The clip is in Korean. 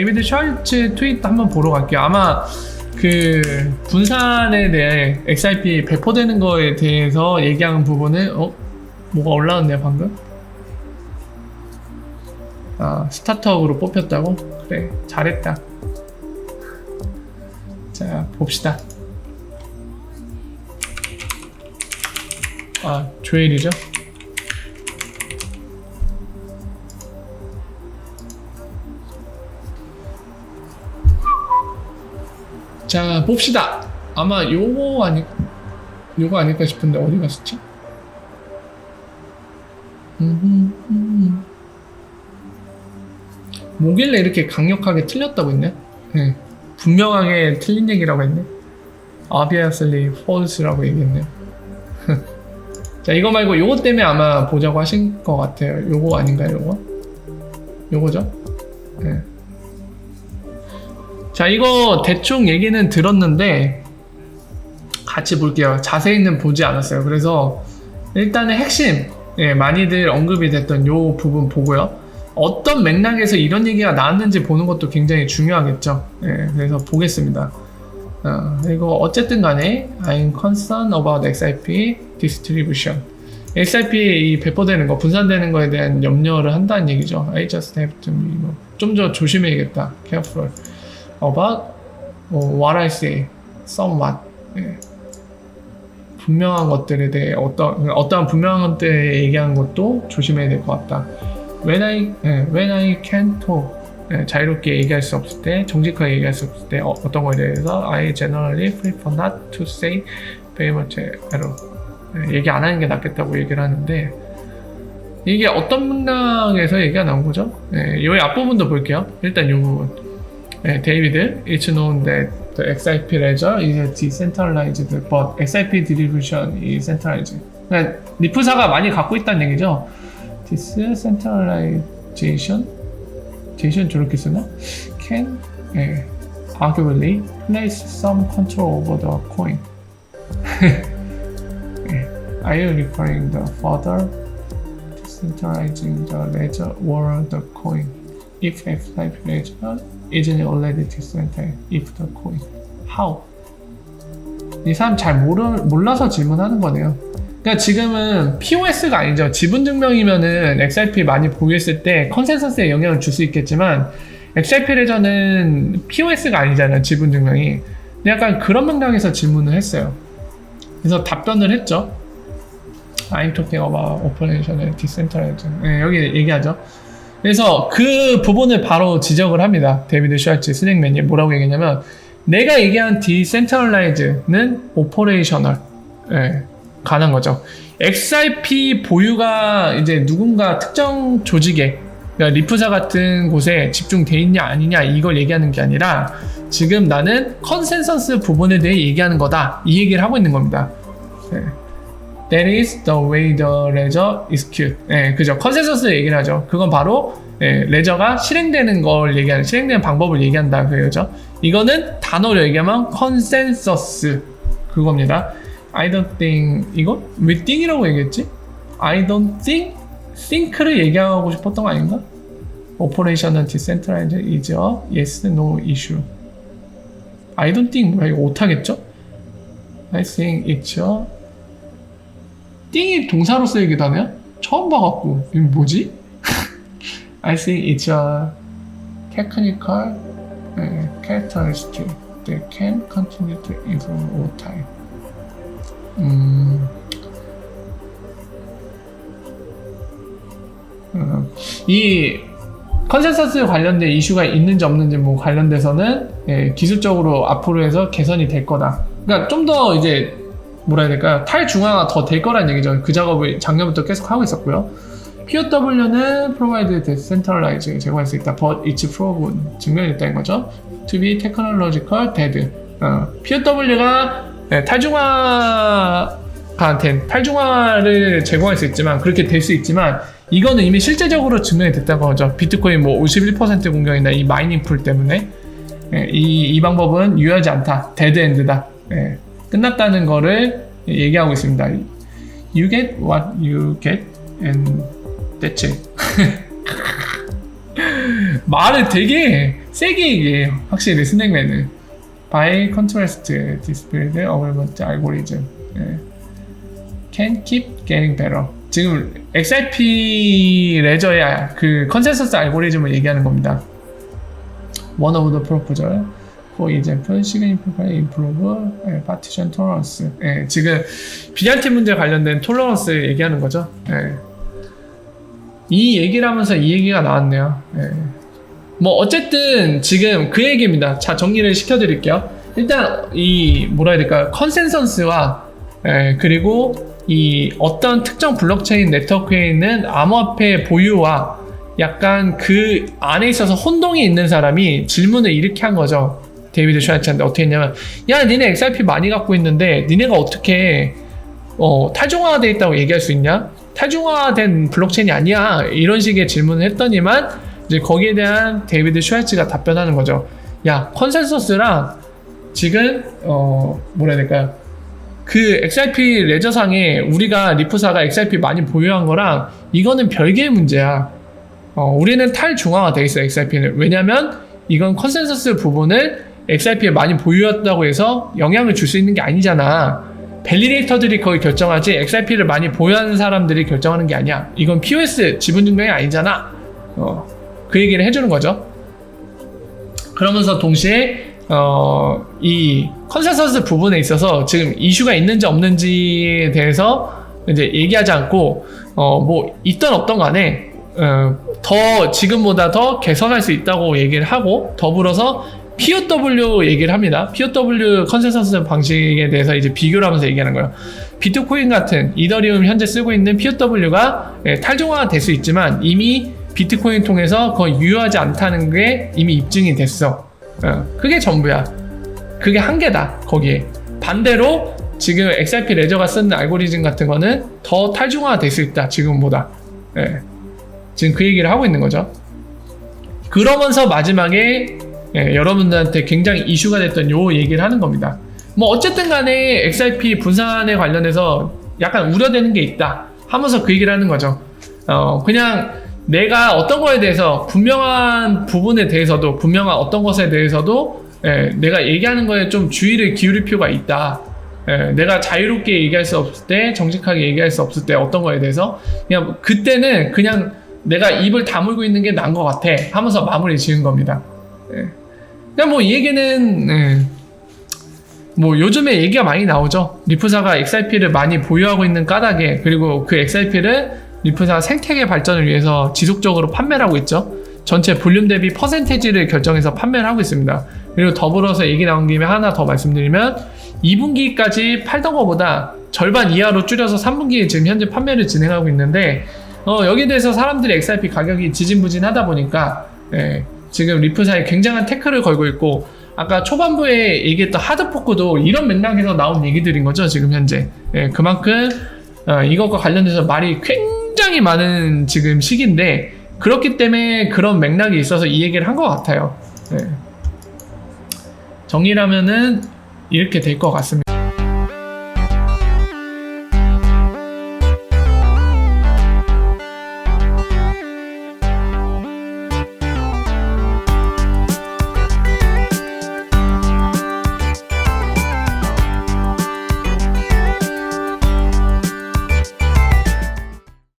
데이비드 셜츠 트윗 한번 보러 갈게요. 아마 그 분산에 대해 XRP 배포되는 거에 대해서 얘기하는 부분을 어 뭐가 올라왔네요 방금. 아 스타트업으로 뽑혔다고? 그래 잘했다. 자 봅시다. 아 조엘이죠? 자 봅시다. 아마 요거 아니 요거 아닐까 싶은데 어디 갔었지? 음흠, 음. 뭐길래 이렇게 강력하게 틀렸다고 했네? 네. 분명하게 틀린 얘기라고 했네. obviously false라고 얘기했네. 자 이거 말고 요거 때문에 아마 보자고 하신 것 같아요. 요거 아닌가요? 요거? 요거죠? 네. 자, 이거 대충 얘기는 들었는데 같이 볼게요. 자세히는 보지 않았어요. 그래서 일단은 핵심, 예, 많이들 언급이 됐던 요 부분 보고요. 어떤 맥락에서 이런 얘기가 나왔는지 보는 것도 굉장히 중요하겠죠. 예, 그래서 보겠습니다. 어, 그리고 어쨌든 간에 I'm concerned about XRP distribution. XRP 이 배포되는 거, 분산되는 거에 대한 염려를 한다는 얘기죠. I just have to be 좀더 조심해야겠다. careful. About 어, what I say, somewhat. 예. 분명한 것들에 대해 어떤 어떠한 분명한 것들에 얘기하는 것도 조심해야 될 것 같다. When I 예, when I can talk 예, 자유롭게 얘기할 수 없을 때, 정직하게 얘기할 수 없을 때 어, 떤 거에 대해서 I generally prefer not to say very much error. 예, 얘기 안 하는 게 낫겠다고 얘기를 하는데 이게 어떤 문장에서 얘기가 나온 거죠? 예, 이 앞부분도 볼게요. 일단 이 부분. 네, 데이비드, it's known that the XIP ledger is decentralized, but XIP distribution is centralized. 그러니까 리프사가 많이 갖고 있다는 얘기죠. decentralization, 제이션 저렇게 쓰나? Can, 예, arguably place some control over the coin. 예, Are you referring the further decentralizing the ledger or the coin? If XIP ledger isn't already decentralized, if the coin, how? 이 사람 잘 모르, 몰라서 질문하는 거네요. 그러니까 지금은 POS가 아니죠. 지분 증명이면은 XRP 많이 보였을 때 컨센서스에 영향을 줄 수 있겠지만 XRP 레저는 POS가 아니잖아요. 지분 증명이. 근데 약간 그런 맥락에서 질문을 했어요. 그래서 답변을 했죠. I'm talking about operational decentralized. 네, 여기 얘기하죠. 그래서 그 부분을 바로 지적을 합니다. 데이비드 슈알츠 스낵맨이 뭐라고 얘기했냐면 내가 얘기한 디센트럴라이즈는 오퍼레이셔널 예, 가는 거죠. XRP 보유가 이제 누군가 특정 조직에 그러니까 리프사 같은 곳에 집중돼 있냐 아니냐 이걸 얘기하는 게 아니라 지금 나는 컨센서스 부분에 대해 얘기하는 거다 이 얘기를 하고 있는 겁니다. 예. That is the way the ledger execute. 예, 그죠. 컨센서스 얘기를 하죠. 그건 바로 예, 레저가 실행되는 걸 얘기하는 실행되는 방법을 얘기한다 그거죠. 이거는 단어로 얘기하면 컨센서스 그겁니다. I don't think 이거 왜 think이라고 얘기했지? I don't think think를 얘기하고 싶었던 거 아닌가? Operational decentralized is a yes no issue. I don't think 뭐야 이거 못하겠죠? I think it's a 띵이 동사로 쓰이기도 하네요? 처음 봐갖고 이거 뭐지? I think it's a technical uh, characteristic that can continue to improve over time. 음, 음, 이 컨센서스 관련된 이슈가 있는지 없는지 뭐 관련돼서는 예, 기술적으로 앞으로 해서 개선이 될 거다. 그러니까 좀 더 이제 뭐라 해야 될까요? 탈중앙화 더 될 거란 얘기죠. 그 작업을 작년부터 계속 하고 있었고요. POW는 provide decentralized 제공할 수 있다. but it's proven 증명됐다는 거죠. to be technological dead. 어, POW가 네, 탈중화한테 탈중화를 제공할 수 있지만 그렇게 될 수 있지만 이거는 이미 실제적으로 증명이 됐다는 거죠. 비트코인 뭐 51% 공격이나 이 마이닝 풀 때문에 예, 이, 이 방법은 유효하지 않다. 데드 엔드다. 예, 끝났다는 거를 얘기하고 있습니다. You get what you get and that's it. 말을 되게 세게 얘기해요. 확실히 스낵맨은. by contrast displayed available algorithm. 예. can keep getting better. 지금 XRP 레저의 그 컨센서스 알고리즘을 얘기하는 겁니다. One of the proposal for example, significantly improve 예, partition tolerance. 예, 지금 비jal티 문제 관련된 톨러런스 얘기하는 거죠. 예. 이 얘기를 하면서 이 얘기가 나왔네요. 예. 뭐 어쨌든 지금 그 얘기입니다. 자 정리를 시켜드릴게요. 일단 이 뭐라 해야 될까 컨센서스와 예, 그리고 이 어떤 특정 블록체인 네트워크에 있는 암호화폐 보유와 약간 그 안에 있어서 혼동이 있는 사람이 질문을 이렇게 한 거죠. 데이비드 슈아치한테 어떻게 했냐면 야 니네 XRP 많이 갖고 있는데 니네가 어떻게 어, 탈중화돼 있다고 얘기할 수 있냐? 탈중화된 블록체인이 아니야. 이런 식의 질문을 했더니만 이제 거기에 대한 데이비드 슈알츠가 답변하는 거죠. 야, 컨센서스랑 지금 어 뭐라 해야 될까요? 그 XRP 레저상에 우리가 리프사가 XRP 많이 보유한 거랑 이거는 별개의 문제야. 어, 우리는 탈중화가 돼 있어 XRP는 왜냐면 이건 컨센서스 부분을 XRP에 많이 보유했다고 해서 영향을 줄 수 있는 게 아니잖아. 밸리데이터들이 거의 결정하지 XRP를 많이 보유하는 사람들이 결정하는 게 아니야. 이건 POS 지분 증명이 아니잖아. 어, 그 얘기를 해주는 거죠. 그러면서 동시에 어, 이 컨센서스 부분에 있어서 지금 이슈가 있는지 없는지에 대해서 이제 얘기하지 않고 어, 뭐 있던 없던 간에 어, 더 지금보다 더 개선할 수 있다고 얘기를 하고 더불어서 POW 얘기를 합니다. POW 컨센서스 방식에 대해서 이제 비교를 하면서 얘기하는 거예요. 비트코인 같은 이더리움 현재 쓰고 있는 POW가 예, 탈중화가 될 수 있지만 이미 비트코인 통해서 거의 유효하지 않다는 게 이미 입증이 됐어. 어, 그게 전부야. 그게 한계다. 거기에. 반대로 지금 XRP 레저가 쓰는 알고리즘 같은 거는 더 탈중화가 될 수 있다. 지금보다. 예. 지금 그 얘기를 하고 있는 거죠. 그러면서 마지막에 예, 여러분들한테 굉장히 이슈가 됐던 요 얘기를 하는 겁니다. 뭐 어쨌든 간에 XRP 분산에 관련해서 약간 우려되는 게 있다 하면서 그 얘기를 하는 거죠. 어, 그냥 내가 어떤 거에 대해서 분명한 부분에 대해서도 분명한 어떤 것에 대해서도 예, 내가 얘기하는 거에 좀 주의를 기울일 필요가 있다. 예, 내가 자유롭게 얘기할 수 없을 때, 정직하게 얘기할 수 없을 때 어떤 거에 대해서 그냥 그때는 그냥 내가 입을 다물고 있는 게 나은 것 같아 하면서 마무리 지은 겁니다. 예. 그냥 뭐 이 얘기는 예, 뭐 요즘에 얘기가 많이 나오죠. 리프사가 XRP를 많이 보유하고 있는 까닭에 그리고 그 XRP를 리프사 생태계 발전을 위해서 지속적으로 판매를 하고 있죠. 전체 볼륨 대비 퍼센테지를 결정해서 판매를 하고 있습니다. 그리고 더불어서 얘기 나온 김에 하나 더 말씀드리면 2분기까지 팔던 것보다 절반 이하로 줄여서 3분기에 지금 현재 판매를 진행하고 있는데 어, 여기에 대해서 사람들이 XRP 가격이 지진부진하다 보니까 예, 지금 리프사에 굉장한 태클을 걸고 있고 아까 초반부에 얘기했던 하드포크도 이런 맥락에서 나온 얘기들인 거죠 지금 현재. 예, 그만큼 어, 이것과 관련돼서 말이 굉장히 많은 지금 시기인데 그렇기 때문에 그런 맥락이 있어서 이 얘기를 한 것 같아요. 예. 정리를 하면은 이렇게 될 것 같습니다